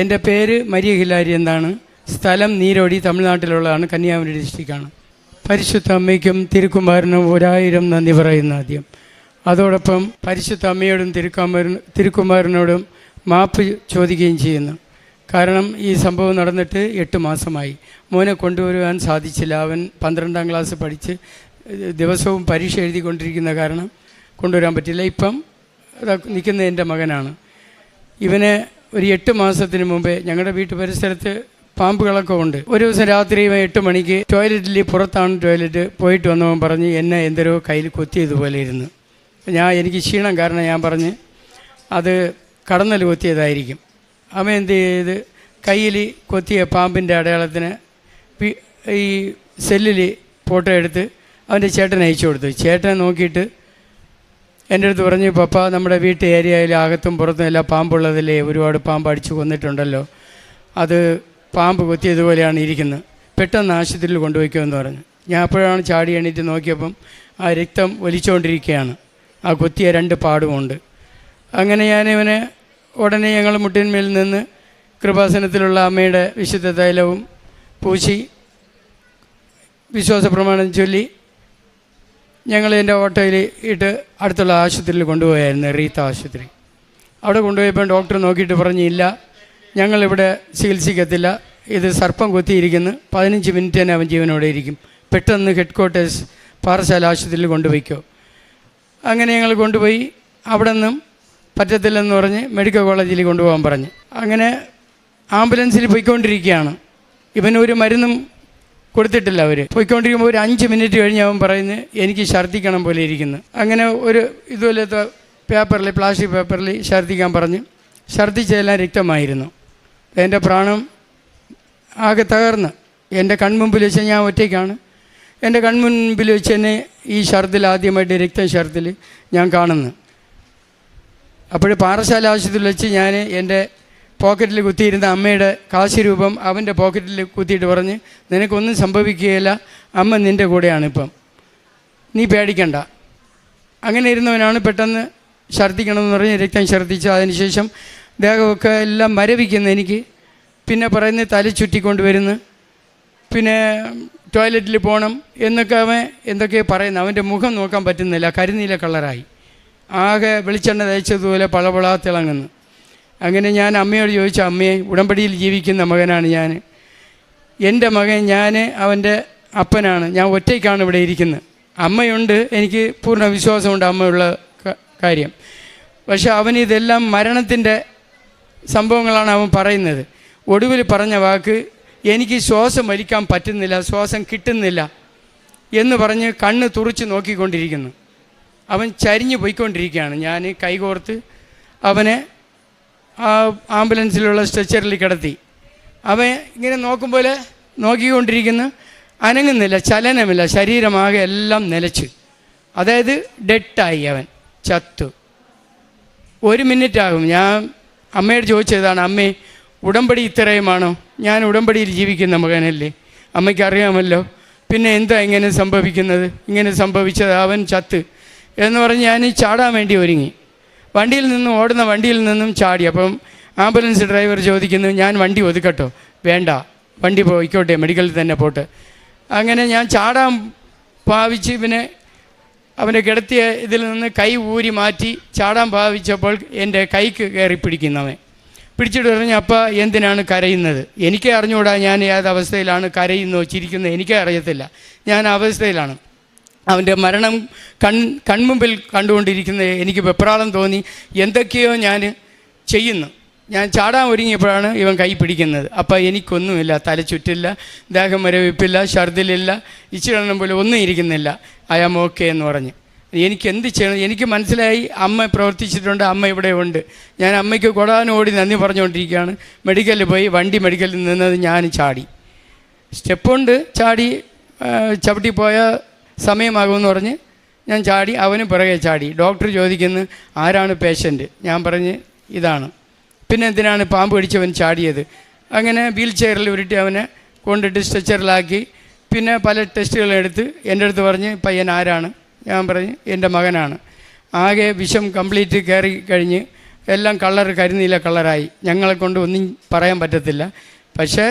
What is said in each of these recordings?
എന്റെ പേര് Maria Hillary എന്നാണ്. സ്ഥലം നീരോടി തമിഴ്നാട്ടിലുള്ളതാണ് കന്യാകുമാരി ഡിസ്ട്രിക്റ്റാണ്. പരിശുദ്ധ അമ്മയ്ക്കും തിരുക്കുമാരനും ഒരായിരം നന്ദി പറയുന്ന ആദ്യം. അതോടൊപ്പം പരിശുദ്ധ അമ്മയോടും തിരുക്കുമാരൻ തിരുക്കുമാരനോടും മാപ്പ് ചോദിക്കുകയും ചെയ്യുന്നു. കാരണം ഈ സംഭവം നടന്നിട്ട് എട്ട് മാസമായി. മോനെ കൊണ്ടുവരുവാൻ സാധിച്ചില്ല. അവൻ പന്ത്രണ്ടാം ക്ലാസ് പഠിച്ച് ദിവസവും പരീക്ഷ എഴുതിക്കൊണ്ടിരിക്കുന്ന കാരണം കൊണ്ടുവരാൻ പറ്റില്ല. ഇപ്പം നിൽക്കുന്ന എന്റെ മകനാണ്. ഇവന് ഒരു എട്ട് മാസത്തിന് മുമ്പേ ഞങ്ങളുടെ വീട്ടു പരിസരത്ത് പാമ്പുകളൊക്കെ ഉണ്ട്. ഒരു ദിവസം രാത്രി എട്ട് മണിക്ക് ടോയ്ലറ്റിൽ പുറത്താണ് ടോയ്ലറ്റ് പോയിട്ട് വന്നവൻ പറഞ്ഞ് എന്നെ എന്തരോ കയ്യിൽ കൊത്തിയതുപോലെ ഇരുന്ന്. ഞാൻ എനിക്ക് ക്ഷീണം കാരണം ഞാൻ പറഞ്ഞ് അത് കടന്നൽ കൊത്തിയതായിരിക്കും. അവൻ എന്ത് ചെയ്ത് കയ്യിൽ കൊത്തിയ പാമ്പിന്റെ അടയാളത്തിന് ഈ സെല്ലിൽ ഫോട്ടോ എടുത്ത് അവന്റെ ചേട്ടൻ അയച്ചു കൊടുത്തു. ചേട്ടനെ നോക്കിയിട്ട് എന്റെ അടുത്ത് പറഞ്ഞു പപ്പ നമ്മുടെ വീട്ട് ഏരിയയിൽ അകത്തും പുറത്തും എല്ലാം പാമ്പുള്ളതല്ലേ ഒരുപാട് പാമ്പ് അടിച്ചു കൊന്നിട്ടുണ്ടല്ലോ. അത് പാമ്പ് കൊത്തിയതുപോലെയാണ് ഇരിക്കുന്നത്. പെട്ടെന്ന് ആശുപത്രിയിൽ കൊണ്ടുപോയിക്കുമെന്ന് പറഞ്ഞു. ഞാൻ അപ്പോഴാണ് ചാടി എണീറ്റ് നോക്കിയപ്പം ആ രക്തം ഒലിച്ചുകൊണ്ടിരിക്കുകയാണ് ആ കൊത്തിയ രണ്ട് പാടുമുണ്ട് അങ്ങനെ ഞാൻ ഇവനെ ഉടനെ ഞങ്ങൾ മുട്ടിന്മേൽ നിന്ന് കൃപാസനത്തിലുള്ള അമ്മയുടെ വിശുദ്ധ തൈലവും പൂശി വിശ്വാസ പ്രമാണം ചൊല്ലി ഞങ്ങൾ എന്റെ ഓട്ടോയിൽ ഇട്ട് അടുത്തുള്ള ആശുപത്രിയിൽ കൊണ്ടുപോയായിരുന്നു റീത്ത ആശുപത്രി. അവിടെ കൊണ്ടുപോയപ്പോൾ ഡോക്ടർ നോക്കിയിട്ട് പറഞ്ഞില്ല ഞങ്ങളിവിടെ ചികിത്സിക്കത്തില്ല. ഇത് സർപ്പം കൊത്തിയിരിക്കുന്നു. പതിനഞ്ച് മിനിറ്റ് തന്നെ അവൻ ജീവനോടെ ഇരിക്കും. പെട്ടെന്ന് ഹെഡ് ക്വാർട്ടേഴ്സ് പാറശാല ആശുപത്രിയിൽ കൊണ്ടുപോയിക്കോ. അങ്ങനെ ഞങ്ങൾ കൊണ്ടുപോയി. അവിടെ നിന്നും പറ്റത്തില്ലെന്ന് പറഞ്ഞ് മെഡിക്കൽ കോളേജിൽ കൊണ്ടുപോകാൻ പറഞ്ഞു. അങ്ങനെ ആംബുലൻസിൽ പോയിക്കൊണ്ടിരിക്കുകയാണ്. ഇവനൊരു മരുന്നും കൊടുത്തിട്ടില്ല അവർ പോയിക്കൊണ്ടിരിക്കുമ്പോൾ ഒരു അഞ്ച് മിനിറ്റ് കഴിഞ്ഞ് അവൻ പറയുന്നത് എനിക്ക് ഛർദ്ദിക്കണം പോലെ ഇരിക്കുന്നു. അങ്ങനെ ഒരു ഇതുപോലത്തെ പേപ്പറിൽ പ്ലാസ്റ്റിക് പേപ്പറിൽ ഛർദ്ദിക്കാൻ പറഞ്ഞ് ഛർദ്ദിച്ചതെല്ലാം രക്തമായിരുന്നു. എന്റെ പ്രാണം ആകെ തകർന്ന്. എന്റെ കൺമുമ്പിൽ വെച്ച് ഞാൻ ഒറ്റയ്ക്കാണ്. എന്റെ കൺമുൻപിൽ വെച്ച് തന്നെ ഈ ഛർദിൽ ആദ്യമായിട്ട് രക്തം ഛർദിൽ ഞാൻ കാണുന്നു. അപ്പോൾ പാറശാല ആശുപത്രിയിൽ വെച്ച് ഞാൻ എന്റെ പോക്കറ്റിൽ കുത്തിയിരുന്ന അമ്മയുടെ കാശ് രൂപം അവന്റെ പോക്കറ്റിൽ കുത്തിയിട്ട് പറഞ്ഞ് നിനക്കൊന്നും സംഭവിക്കുകയില്ല. അമ്മ നിന്റെ കൂടെയാണ് ഇപ്പം. നീ പേടിക്കണ്ട. അങ്ങനെ ഇരുന്നവനാണ് പെട്ടെന്ന് ഛർദ്ദിക്കണമെന്ന് പറഞ്ഞ് രക്തം ഛർദ്ദിച്ച്. അതിനുശേഷം ദേഹമൊക്കെ എല്ലാം മരവിക്കുന്നു എനിക്ക്. പിന്നെ പറയുന്നത് തല ചുറ്റിക്കൊണ്ട് വരുന്നു പിന്നെ ടോയ്ലറ്റിൽ പോകണം എന്നൊക്കെ അവൻ എന്തൊക്കെ പറയുന്നു. അവന്റെ മുഖം നോക്കാൻ പറ്റുന്നില്ല. കരിനീല കളറായി. ആകെ വെളിച്ചെണ്ണ തേച്ചതുപോലെ പളപളാ തിളങ്ങുന്നു. അങ്ങനെ ഞാൻ അമ്മയോട് ചോദിച്ചു അമ്മയെ ഉടമ്പടിയിൽ ജീവിക്കുന്ന മകനാണ് ഞാൻ. എന്റെ മകൻ ഞാൻ അവന്റെ അപ്പനാണ്. ഞാൻ ഒറ്റയ്ക്കാണ് ഇവിടെ ഇരിക്കുന്നത്. അമ്മയുണ്ട് എനിക്ക് പൂർണ വിശ്വാസമുണ്ട് അമ്മയുള്ള കാര്യം. പക്ഷെ അവൻ ഇതെല്ലാം മരണത്തിന്റെ സംഭവങ്ങളാണ് അവൻ പറയുന്നത്. ഒടുവിൽ പറഞ്ഞ വാക്ക് എനിക്ക് ശ്വാസം വലിക്കാൻ പറ്റുന്നില്ല ശ്വാസം കിട്ടുന്നില്ല എന്ന് പറഞ്ഞ് കണ്ണ് തുറച്ച് നോക്കിക്കൊണ്ടിരിക്കുന്നു. അവൻ ചരിഞ്ഞു പോയിക്കൊണ്ടിരിക്കുകയാണ്. ഞാൻ കൈകോർത്ത് അവനെ ആംബുലൻസിലുള്ള സ്ട്രെച്ചറിൽ കിടത്തി. അവൻ ഇങ്ങനെ നോക്കുമ്പോൾ നോക്കിക്കൊണ്ടിരിക്കുന്നു. അനങ്ങുന്നില്ല ചലനമില്ല ശരീരമാകെ എല്ലാം നിലച്ച്. അതായത് ഡെഡായി അവൻ ചത്തു. ഒരു മിനിറ്റ് ആകും ഞാൻ അമ്മയോട് ചോദിച്ചതാണ് അമ്മേ ഉടമ്പടി ഇത്രയുമാണോ? ഞാൻ ഉടമ്പടിയിൽ ജീവിക്കുന്ന മകനല്ലേ? അമ്മയ്ക്ക് അറിയാമല്ലോ പിന്നെ എന്താ ഇങ്ങനെ സംഭവിക്കുന്നത്? ഇങ്ങനെ സംഭവിച്ചത്? അവൻ ചത്ത്. എന്ന് പറഞ്ഞ് ഞാൻ ചാടാൻ വേണ്ടി ഒരുങ്ങി. വണ്ടിയിൽ നിന്നും ഓടുന്ന വണ്ടിയിൽ നിന്നും ചാടി. അപ്പം ആംബുലൻസ് ഡ്രൈവർ ചോദിക്കുന്നു ഞാൻ വണ്ടി ഒതുക്കട്ടോ? വേണ്ട. വണ്ടി പോയിക്കോട്ടെ മെഡിക്കലിൽ തന്നെ പോട്ട്. അങ്ങനെ ഞാൻ ചാടാൻ ഭാവിച്ച് ഇവനെ അവനെ കിടത്തിയ ഇതിൽ നിന്ന് കൈ ഊരി മാറ്റി ചാടാൻ ഭാവിച്ചപ്പോൾ എന്റെ കൈക്ക് കയറി പിടിക്കുന്നവൻ പിടിച്ചിട്ട് പറഞ്ഞു അപ്പ എന്തിനാണ് കരയുന്നത്? എനിക്കേ അറിഞ്ഞുകൂടാ ഞാൻ ഏത് അവസ്ഥയിലാണ് കരയുന്നോ ചിരിക്കുന്നോ എനിക്കേ അറിയത്തില്ല. ഞാൻ അവസ്ഥയിലാണ്. അവന്റെ മരണം കൺ കൺമുമ്പിൽ കണ്ടുകൊണ്ടിരിക്കുന്ന എനിക്ക് വെപ്രാളം തോന്നി. എന്തൊക്കെയോ ഞാൻ ചെയ്യുന്നു. ഞാൻ ചാടാൻ ഒരുങ്ങിയപ്പോഴാണ് ഇവൻ കൈ പിടിക്കുന്നത്. അപ്പം എനിക്കൊന്നുമില്ല തല ചുറ്റില്ല ദേഹം മരവിപ്പില്ല ഛർദിലില്ല ഇച്ചിരണം പോലെ ഒന്നും ഇരിക്കുന്നില്ല. ഐ ആം ഓക്കെ എന്ന് പറഞ്ഞ്. എനിക്ക് എന്ത് ചെയ്യണം? എനിക്ക് മനസ്സിലായി അമ്മ പ്രവർത്തിച്ചിട്ടുണ്ട് അമ്മ ഇവിടെ ഉണ്ട്. ഞാൻ അമ്മയ്ക്ക് കൊടാനോടി നന്ദി പറഞ്ഞുകൊണ്ടിരിക്കുകയാണ്. മെഡിക്കലിൽ പോയി വണ്ടി മെഡിക്കലിൽ നിന്നത് ഞാൻ ചാടി. സ്റ്റെപ്പുണ്ട് ചാടി ചവിട്ടി പോയ സമയമാകുമെന്ന് പറഞ്ഞ് ഞാൻ ചാടി അവന് പിറകെ ചാടി. ഡോക്ടർ ചോദിക്കുന്നു ആരാണ് പേഷ്യന്റ് ഞാൻ പറഞ്ഞ് ഇതാണ്. പിന്നെ എന്തിനാണ് പാമ്പ് പിടിച്ചവൻ ചാടിയത്? അങ്ങനെ വീൽ ചെയറിൽ ഉരുട്ടി അവനെ കൊണ്ടിട്ട് സ്ട്രെച്ചറിലാക്കി. പിന്നെ പല ടെസ്റ്റുകളും എടുത്ത് എന്റെ അടുത്ത് പറഞ്ഞ് പയ്യൻ ആരാണ്? ഞാൻ പറഞ്ഞ് എന്റെ മകനാണ്. ആകെ വിഷം കംപ്ലീറ്റ് കയറി കഴിഞ്ഞ് എല്ലാം കളർ കരുന്നില്ല കളറായി. ഞങ്ങളെ കൊണ്ട് ഒന്നും പറയാൻ പറ്റത്തില്ല. പക്ഷേ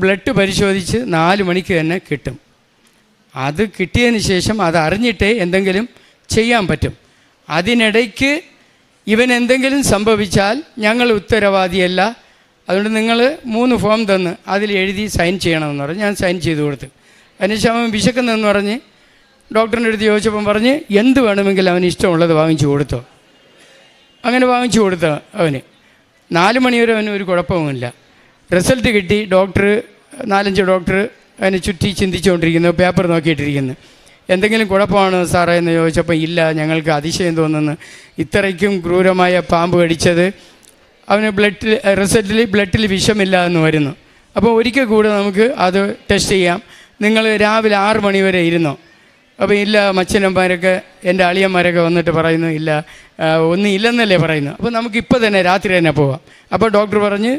ബ്ലഡ് പരിശോധിച്ച് നാല് മണിക്ക് തന്നെ കിട്ടും. അത് കിട്ടിയതിന് ശേഷം അത് അറിഞ്ഞിട്ടേ എന്തെങ്കിലും ചെയ്യാൻ പറ്റും. അതിനിടയ്ക്ക് ഇവൻ എന്തെങ്കിലും സംഭവിച്ചാൽ ഞങ്ങൾ ഉത്തരവാദിയല്ല. അതുകൊണ്ട് നിങ്ങൾ മൂന്ന് ഫോം തന്ന് അതിൽ എഴുതി സൈൻ ചെയ്യണമെന്ന് പറഞ്ഞ് ഞാൻ സൈൻ ചെയ്ത് കൊടുത്തു. അതിനുശേഷം അവൻ വിശക്കുന്നതെന്ന് പറഞ്ഞ് ഡോക്ടറിന്റെ അടുത്ത് ചോദിച്ചപ്പം പറഞ്ഞ് എന്ത് വേണമെങ്കിലും അവന് ഇഷ്ടമുള്ളത് വാങ്ങിച്ചു കൊടുത്തോ. അങ്ങനെ വാങ്ങിച്ചു കൊടുത്ത അവന്. നാല് മണിവരെ അവന് ഒരു കുഴപ്പവുമില്ല. റിസൾട്ട് കിട്ടി. ഡോക്ടർ നാലഞ്ച് ഡോക്ടർ അതിനെ ചുറ്റി ചിന്തിച്ചുകൊണ്ടിരിക്കുന്നു പേപ്പർ നോക്കിയിട്ടിരിക്കുന്നു. എന്തെങ്കിലും കുഴപ്പമാണ് സാറേ എന്ന് ചോദിച്ചപ്പോൾ ഇല്ല ഞങ്ങൾക്ക് അതിശയം തോന്നുന്നു. ഇത്രയ്ക്കും ക്രൂരമായ പാമ്പ് കടിച്ചത്. അവന് ബ്ലഡിൽ റിസൾട്ടിൽ ബ്ലഡിൽ വിഷമില്ല എന്ന് വരുന്നു. അപ്പോൾ ഒരിക്കൽ കൂടെ നമുക്ക് അത് ടെസ്റ്റ് ചെയ്യാം. നിങ്ങൾ രാവിലെ ആറ് മണി വരെ ഇരുന്നോ? അപ്പോൾ ഇല്ല മച്ചനന്മാരൊക്കെ എന്റെ അളിയന്മാരൊക്കെ വന്നിട്ട് പറയുന്നു ഇല്ല ഒന്നും ഇല്ലെന്നല്ലേ പറയുന്നു. അപ്പോൾ നമുക്ക് ഇപ്പോൾ തന്നെ രാത്രി തന്നെ പോവാം. അപ്പോൾ ഡോക്ടർ പറഞ്ഞ്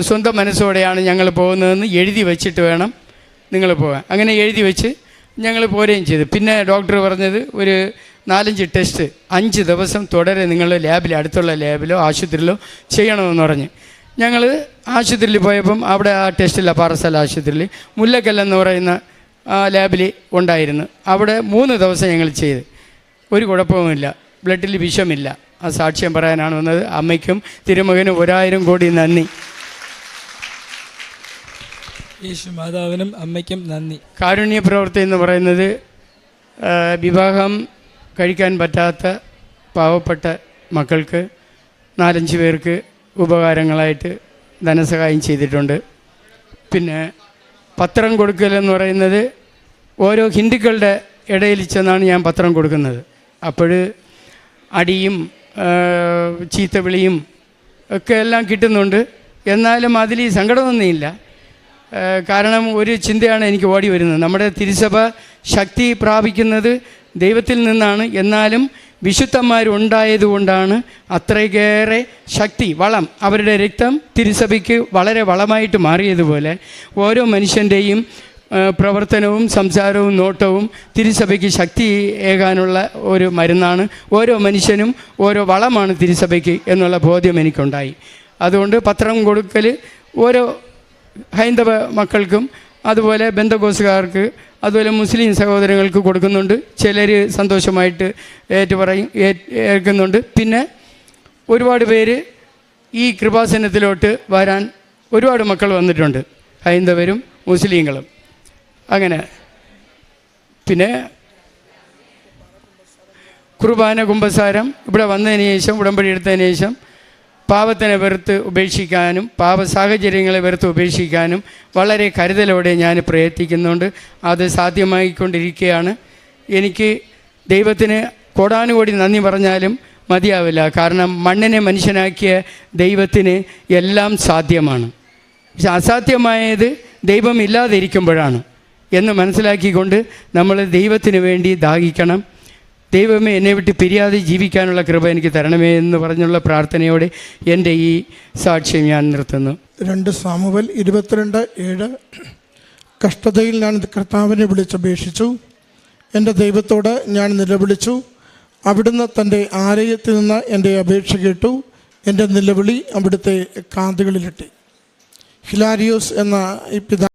സ്വന്തം മനസ്സോടെയാണ് ഞങ്ങൾ പോകുന്നതെന്ന് എഴുതി വെച്ചിട്ട് വേണം നിങ്ങൾ പോകാൻ. അങ്ങനെ എഴുതി വെച്ച് ഞങ്ങൾ പോരുകയും ചെയ്തു. പിന്നെ ഡോക്ടർ പറഞ്ഞത് ഒരു നാലഞ്ച് ടെസ്റ്റ് അഞ്ച് ദിവസം തുടരെ നിങ്ങൾ ലാബിൽ അടുത്തുള്ള ലാബിലോ ആശുപത്രിയിലോ ചെയ്യണമെന്ന് പറഞ്ഞ്. ഞങ്ങൾ ആശുപത്രിയിൽ പോയപ്പം അവിടെ ആ ടെസ്റ്റില്ല പാറസ്ഥല ആശുപത്രിയിൽ. മുല്ലക്കല്ലെന്ന് പറയുന്ന ലാബിൽ ഉണ്ടായിരുന്നു. അവിടെ മൂന്ന് ദിവസം ഞങ്ങൾ ചെയ്ത്. ഒരു കുഴപ്പവുമില്ല. ബ്ലഡിൽ വിഷമില്ല. ആ സാക്ഷ്യം പറയാനാണ് വന്നത്. അമ്മയ്ക്കും തിരുമകനും ഒരായിരം കോടി നന്ദി. യേശു മാതാവിനും അമ്മയ്ക്കും നന്ദി. കാരുണ്യ പ്രവൃത്തി എന്ന് പറയുന്നത് വിവാഹം കഴിക്കാൻ പറ്റാത്ത പാവപ്പെട്ട മക്കൾക്ക് നാലഞ്ച് പേർക്ക് ഉപകാരങ്ങളായിട്ട് ധനസഹായം ചെയ്തിട്ടുണ്ട്. പിന്നെ പത്രം കൊടുക്കൽ എന്ന് പറയുന്നത് ഓരോ ഹിന്ദുക്കളുടെ ഇടയിൽ ചെന്നാണ് ഞാൻ പത്രം കൊടുക്കുന്നത്. അപ്പോൾ അടിയും ചീത്തവിളിയും ഒക്കെ എല്ലാം കിട്ടുന്നുണ്ട്. എന്നാലും അതിൽ ഈ സങ്കടമൊന്നുമില്ല കാരണം ഒരു ചിന്തയാണ് എനിക്ക് ഓടി വരുന്നത്. നമ്മുടെ തിരുസഭ ശക്തി പ്രാപിക്കുന്നത് ദൈവത്തിൽ നിന്നാണ്. എന്നാലും വിശുദ്ധന്മാരുണ്ടായതുകൊണ്ടാണ് അത്രയ്ക്കേറെ ശക്തി വളം അവരുടെ രക്തം തിരുസഭയ്ക്ക് വളരെ വളമായിട്ട് മാറിയതുപോലെ ഓരോ മനുഷ്യന്റെയും പ്രവർത്തനവും സംസാരവും നോട്ടവും തിരുസഭയ്ക്ക് ശക്തി ഏകാനുള്ള ഒരു മരുന്നാണ്. ഓരോ മനുഷ്യനും ഓരോ വളമാണ് തിരുസഭയ്ക്ക് എന്നുള്ള ബോധ്യം എനിക്കുണ്ടായി. അതുകൊണ്ട് പത്രം കൊടുക്കൽ ഓരോ ഹൈന്ദവ മക്കൾക്കും അതുപോലെ ബന്ധകോസുകാർക്ക് അതുപോലെ മുസ്ലിം സഹോദരങ്ങൾക്ക് കൊടുക്കുന്നുണ്ട്. ചിലർ സന്തോഷമായിട്ട് ഏറ്റുപറയും പറയും ഏൽക്കുന്നുണ്ട്. പിന്നെ ഒരുപാട് പേര് ഈ കൃപാസനത്തിലോട്ട് വരാൻ ഒരുപാട് മക്കൾ വന്നിട്ടുണ്ട്. ഹൈന്ദവരും മുസ്ലിങ്ങളും. അങ്ങനെ. പിന്നെ കുർബാന കുമ്പസാരം ഇവിടെ വന്നതിന് ശേഷം ഉടമ്പടി എടുത്തതിന് ശേഷം പാപത്തിനെ വെറുത്ത് ഉപേക്ഷിക്കാനും പാപ സാഹചര്യങ്ങളെ വെറുത്ത് ഉപേക്ഷിക്കാനും വളരെ കരുതലോടെ ഞാൻ പ്രയത്നിക്കുന്നുണ്ട്. അത് സാധ്യമായിക്കൊണ്ടിരിക്കുകയാണ്. എനിക്ക് ദൈവത്തിന് കോടാനുകോടി നന്ദി പറഞ്ഞാലും മതിയാവില്ല. കാരണം മണ്ണിനെ മനുഷ്യനാക്കിയ ദൈവത്തിന് എല്ലാം സാധ്യമാണ്. പക്ഷെ അസാധ്യമായത് ദൈവമില്ലാതിരിക്കുമ്പോഴാണ് എന്ന് മനസ്സിലാക്കിക്കൊണ്ട് നമ്മൾ ദൈവത്തിന് വേണ്ടി ദാഹിക്കണം. ദൈവമേ എന്നെ വിട്ട് പിരിയാതെ ജീവിക്കാനുള്ള കൃപ എനിക്ക് തരണമേ എന്ന് പറഞ്ഞുള്ള പ്രാർത്ഥനയോടെ എന്റെ ഈ സാക്ഷ്യം ഞാൻ നിർത്തുന്നു. രണ്ട് സാമുവൽ ഇരുപത്തിരണ്ട് ഏഴ്. കഷ്ടതയിൽ ഞാൻ കർത്താവിനെ വിളിച്ചപേക്ഷിച്ചു. എന്റെ ദൈവത്തോട് ഞാൻ നിലവിളിച്ചു. അവിടുന്ന് തന്റെ ആലയത്തിൽ നിന്ന് എന്റെ അപേക്ഷ കേട്ടു. എന്റെ നിലവിളി അവിടുത്തെ കാതുകളിലിട്ടി. ഹിലാരിയോസ് എന്ന ഈ പിതാ